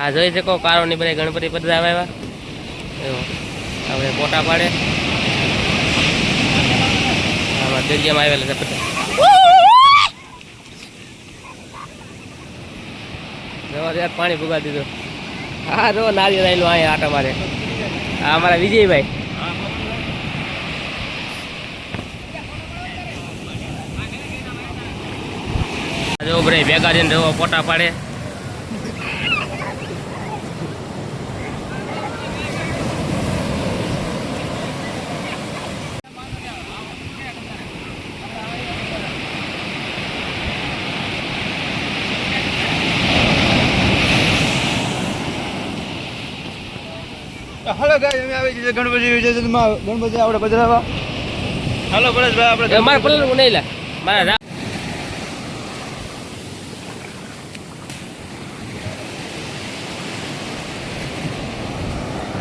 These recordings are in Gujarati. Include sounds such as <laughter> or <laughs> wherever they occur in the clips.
આ જોઈ શકો, કારોની બધા ગણપતિ બધા આવ્યા એવો. આપણે પાડે. આમાં દરિયામાં આવેલા છે બધા. પાણી ભૂગા દીધું. હા, જો, નારિયેળ આવેલું અહીંયા આટા મારે. આ અમારા વિજયભાઈ. જો ભાઈ ભેગા થઈને જો ફોટા પાડે. હાલો ગાય અમે આવી જઈએ ગણપતિ વિજયમાં ગણપતિ આપણે પધરાવા. હલો પરેશભાઈ આપણે મારે નહીં લે. મારા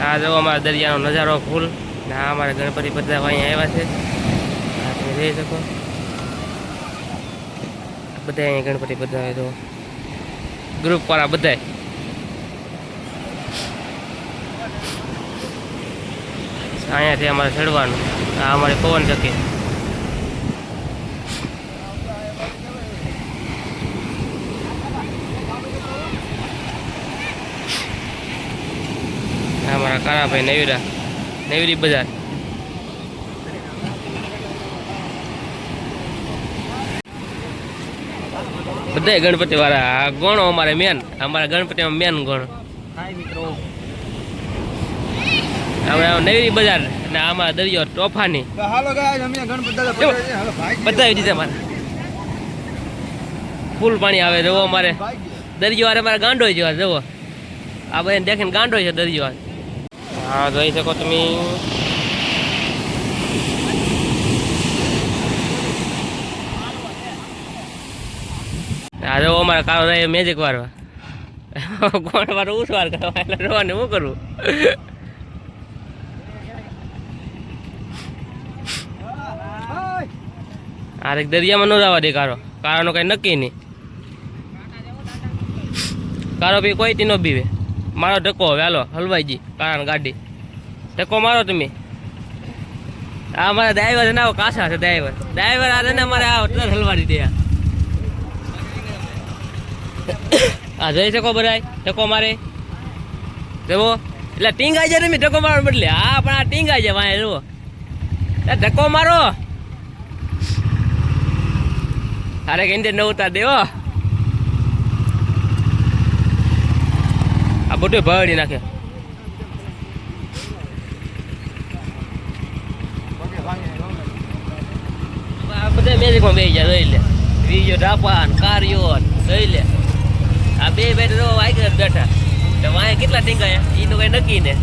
આ જો અમારા દરિયાનો નજારો ફૂલ ને આ અમારા ગણપતિ બધા અહીંયા આવ્યા છે. તમે જોઈ શકો. બધા અહીંયા ગણપતિ બધા જો ગ્રુપ વાળા બધા અહીંયાથી અમારે ચડવાનું. આ અમારી પવન ચક્કી અમારા કારાભાઈ નેવીરા નેવરી બજાર. બધા ગણપતિ વાળા ગણો અમારે મેન અમારા ગણપતિમાં મેન ગણો. આપણે આ નવી બજાર ને આમાં દરિયો તોફાની. બધા આવી દીધા મારે. ફૂલ પાણી આવે જુઓ અમારે. દરિયો આરે મારા ગાંડો જેવા જુઓ. આ બધા દેખીને ગાંડો છે દરિયો. હા જોઈ શકો તમે. હા જો અમારે કાળો રહે મેજિક વારવા. <laughs> કોણ વાર ઉસવાર કરવા? એટલે રોવાને શું કરવું આ દરિયામાં ન જવા દે કારો. કારાનો કઈ નક્કી નહીં. કારો બી કોઈ તી ન બીવે. મારો ધક્કો હવે, હાલો, હલવાઈજી કારણ ગાડી. ધક્કો મારો તમે. આ મારા ડ્રાઈવર છે ને કાસા છે ડ્રાઈવર. ડ્રાઈવર આ ને, અમારે આ તરત હલવાડી દે આ. જઈ શકો બરાય ધક્કો મારે. જવો એટલે ટીંગાઈ જાય તમે ધક્કો મારવા બદલે. હા, પણ આ ટીંગાઈ જાય, વાંહે જુઓ. ધક્કો મારો. અરે કે ન ઉતાર દેવો આ બધું ભરડી નાખે આ બધા મેજિકમાં બે જાય જોઈ લે વીડિયો ઢાપા ને કાર્યો જોઈ લે આ બે બેઠા આગળ બેઠા તો વાંહે કેટલા ટીંગાયા એ તો કઈ નક્કી ને